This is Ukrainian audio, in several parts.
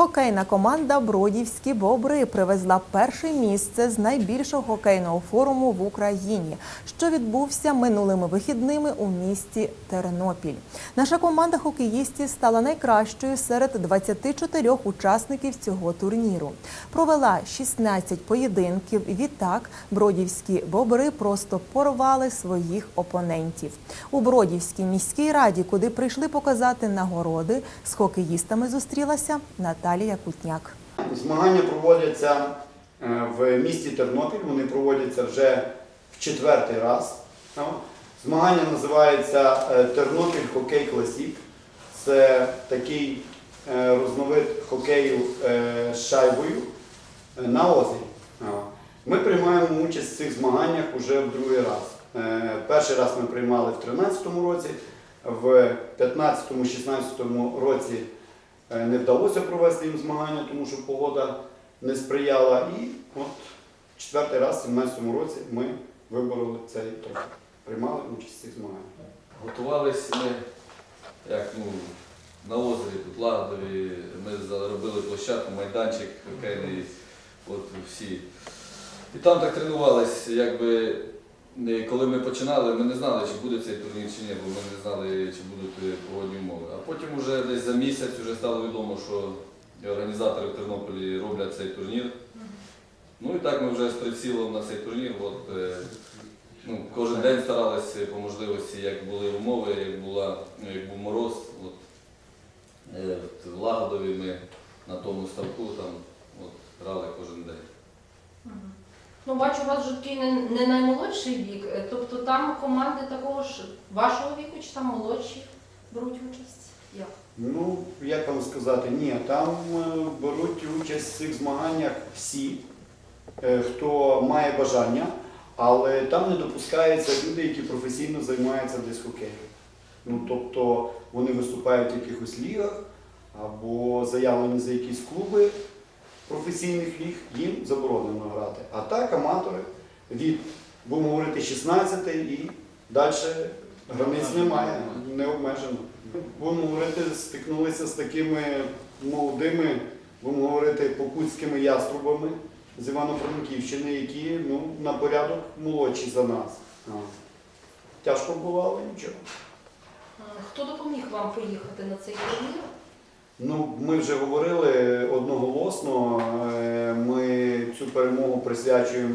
Хокейна команда Бродівські Бобри привезла перше місце з найбільшого хокейного форуму в Україні, що відбувся минулими вихідними у місті Тернопіль. Наша команда хокеїстів стала найкращою серед 24 учасників цього турніру. Провела 16 поєдинків. Відтак бродівські бобри просто порвали своїх опонентів. У Бродівській міській раді, куди прийшли показати нагороди, з хокеїстами зустрілася Наталія Кутняк. Змагання проводяться е, в місті Тернопіль. Вони проводяться вже в четвертий раз. Змагання називається е, Тернопіль Хокей Класік. Це такий е, розновид хокею з шайбою на озері. Ми приймаємо участь в цих змаганнях вже в другий раз. Перший раз ми приймали в 2013 році, в 2015-2016 році не вдалося провести їм змагання, тому що погода не сприяла. І от четвертий раз, в 2017 році, ми вибороли цей трофей. Приймали участь в цих змаганнях. Готувалися ми, як ну, на озері тут Лагодові, ми заробили площадку, майданчик хокейний, от всі. І там так тренувалися, якби е, коли ми починали, ми не знали, чи буде цей турнір чи ні, бо ми не знали, чи будуть е, погодні умови. А потім вже десь за місяць вже стало відомо, що організатори в Тернополі роблять цей турнір. Ну і так ми вже з прицілом на цей турнір. От, е, ну, кожен день старалися по можливості, як були умови, як, була, ну, як був мороз. От, е, от в Лагодові ми на тому ставку там от, грали кожен день. Ну, бачу, у вас же такий не, не наймолодший вік. Е, Тобто там команди такого ж вашого віку чи там молодші беруть участь? Як? Ну, як вам сказати, ні, там е, беруть участь в цих змаганнях всі, е, хто має бажання, але там не допускаються люди, які професійно займаються десь хокеєм. Ну, тобто вони виступають в якихось лігах або заявлені за якісь клуби професійних ліг, їм заборонено грати. А так аматори від, будемо говорити, 16 і далі границь немає, не обмежено. Будемо говорити, стикнулися з такими молодими, будемо говорити, покутськими яструбами з Івано-Франківщини, які ну, на порядок молодші за нас. Тяжко було, але нічого. Хто допоміг вам поїхати на цей турнір? Ну, ми вже говорили одноголосно. е, Ми цю перемогу присвячуємо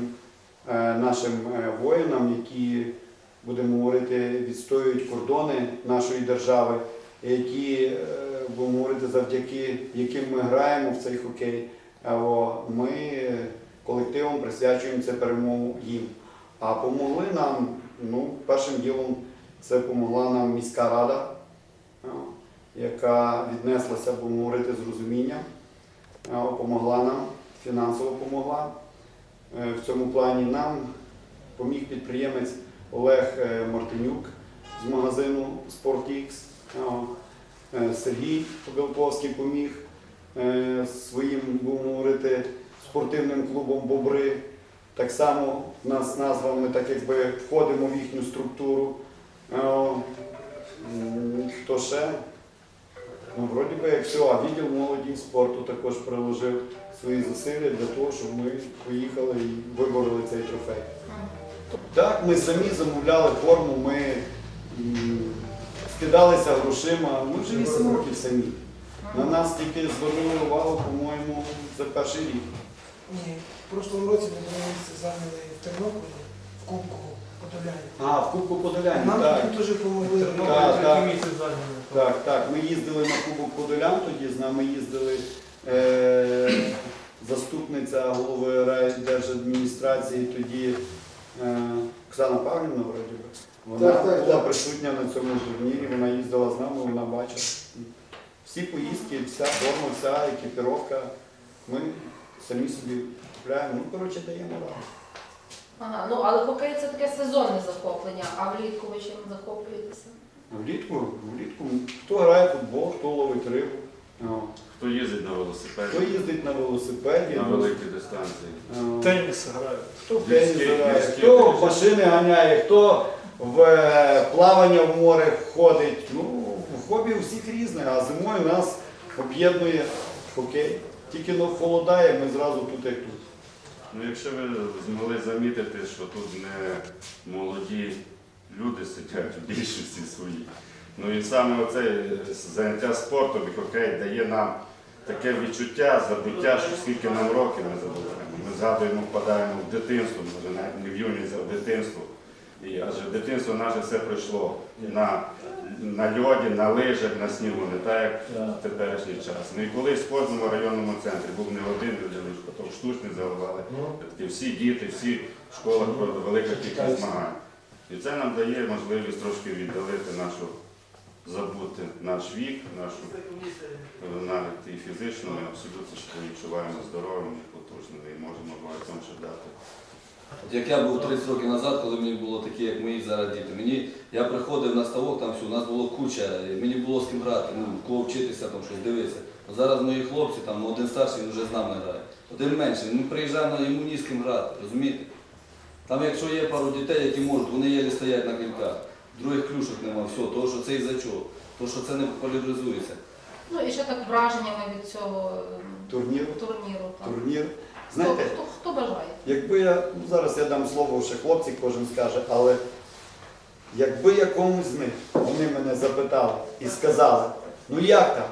е, нашим е, воїнам, які, будемо говорити, відстоюють кордони нашої держави, які, будемо говорити, завдяки яким ми граємо в цей хокей. Ми колективом присвячуємо цю перемогу їм. А помогли нам, ну, першим ділом це помогла нам міська рада. Яка віднеслася, будемо говорити, з розумінням, допомогла нам, фінансово допомогла. Е, В цьому плані нам поміг підприємець Олег е, Мартинюк з магазину SportX. Е, Сергій Побілковський поміг своїм, будемо говорити, спортивним клубом Бобри. Так само нас назва, ми так якби входимо в їхню структуру. Хто ще? Ну, вроді би, як все, а відділ молоді і спорту також приложив свої зусилля для того, щоб ми поїхали і вибороли цей трофей. Так, ми самі замовляли форму, ми м, скидалися грошима. Ми вже 8 років самі. На нас тільки звернули увагу, по-моєму, за перший рік. Ні, в прошлому році ми зайняли в Тернополі, в Кубку. А, в Кубку Подоляні, Нам так. тут дуже допомогли. Так, так. Так, так. Ми їздили на Кубок Подолян, тоді з нами їздили е, заступниця голови райдержадміністрації, тоді е, Оксана Павлівна, вроді би. Вона Так, так, була так. присутня на цьому турнірі, вона їздила з нами, вона бачила. Всі поїздки, вся форма, вся екіпіровка. Ми самі собі купляємо. Ну, коротше, даємо раду. Ага, ну але хокей це таке сезонне захоплення, а влітку ви чим захоплюєтеся? Влітку, влітку хто грає в футбол, хто ловить рибу, О, Хто їздить на велосипеді? хто їздить на велосипеді. на великі дистанції. Теніс граю. Хто в теніс грає, гірські хто теніс. машини ганяє, хто в е, плавання в море ходить. Ну, хобі у всіх різне, а зимою нас об'єднує хокей. Тільки ну, холодає, ми зразу тут як тут. Ну, якщо ви змогли замітити, що тут не молоді люди сидять в більшості своїй. Ну і саме оце заняття спортом і хокей дає нам таке відчуття, забуття, що скільки нам років ми забуваємо. Ми згадуємо, впадаємо в дитинство, може навіть не в юність, а в дитинство. І адже дитинство наше все пройшло на, на льоді, на лижах, на снігу, не так як в теперішній час. Ну і коли в спортному районному центрі був не один людина, потім штучний заливали, такі всі діти, всі в школах велика кількість змагань. І це нам дає можливість трошки віддалити нашу, забути наш вік, нашу навіть і фізично, ми абсолютно відчуваємо здоровими, потужними і можемо багатьом ще дати. От як я був 30 років назад, коли мені було такі, як мої зараз діти, мені, я приходив на ставок, там все, у нас було куча, мені було з ким грати, ну, кого вчитися, там щось дивитися. От зараз мої хлопці, там один старший, він вже з нами грає. Один менший, він приїжджає на йому ні з ким грати, розумієте? Там, якщо є пару дітей, які можуть, вони єлі стоять на кільках, других клюшок нема, все, того, що це із-за чого, того, що це не популяризується. Ну і ще так враженнями від цього ем, Турнір, турніру. Там. турнір. Знаєте, хто, хто бажає? Якби я, ну зараз я дам слово ще хлопці, кожен скаже, але якби якомусь з них вони мене запитали і сказали, ну як там?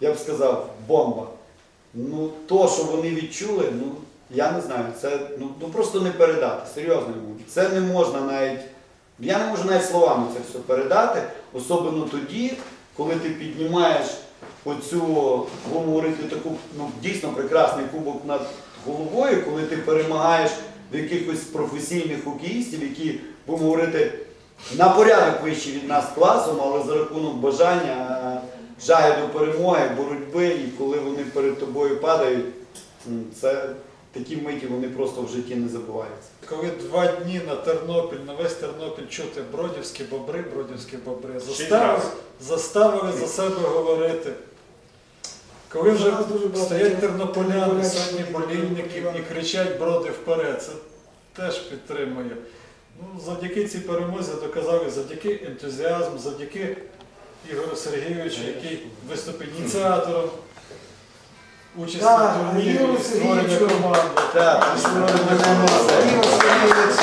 Я б сказав, бомба. Ну, то, що вони відчули, ну я не знаю, це ну, ну просто не передати, серйозно говорю. Це не можна навіть, я не можу навіть словами це все передати, особливо тоді, коли ти піднімаєш оцю, говорити, таку ну, дійсно прекрасний кубок над головою, коли ти перемагаєш до якихось професійних хокеїстів, які, будемо говорити, на порядок вищі від нас класом, але за рахунок бажання, жаги до перемоги, боротьби, і коли вони перед тобою падають, це такі миті вони просто в житті не забуваються. Коли два дні на Тернопіль, на весь Тернопіль чути бродівські бобри, бродівські бобри, заставили, заставили за себе говорити. Коли вже стоять тернополяни, тернополян, сотні болільників і кричать броди вперед, це теж підтримує. Ну, завдяки цій перемозі доказали, завдяки ентузіазму, завдяки Ігорю Сергійовичу, який виступив ініціатором участі в турнірі, створення команди. Так, Ігор Сергійович,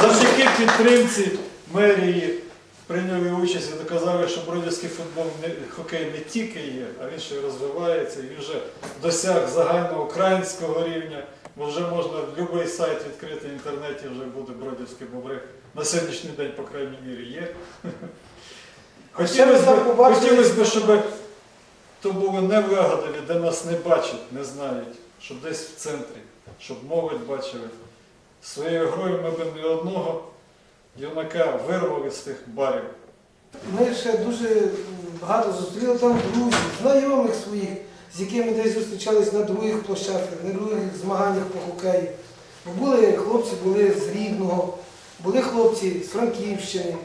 Завдяки підтримці мерії прийняли участь і доказали, що бродівський футбол хокей не тільки є, а він ще й розвивається і вже досяг загальноукраїнського рівня, бо вже можна будь-який сайт відкрити в інтернеті, вже буде бродівські бобри. На сьогоднішній день, по крайній мірі, є. Хотілося б, хотілося б, щоб то було не в де нас не бачать, не знають, щоб десь в центрі, щоб молодь бачили. Своєю грою ми б не одного юнака вирвали з тих барів. Ми ще дуже багато зустріли там друзів, знайомих своїх, з якими десь зустрічались на других площадках, на других змаганнях по хокею. Бо були хлопці були з Рівного, були хлопці з Франківщини,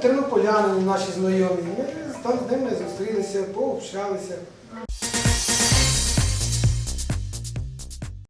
тернополяни наші знайомі. Ми там з ними зустрілися, пообщалися.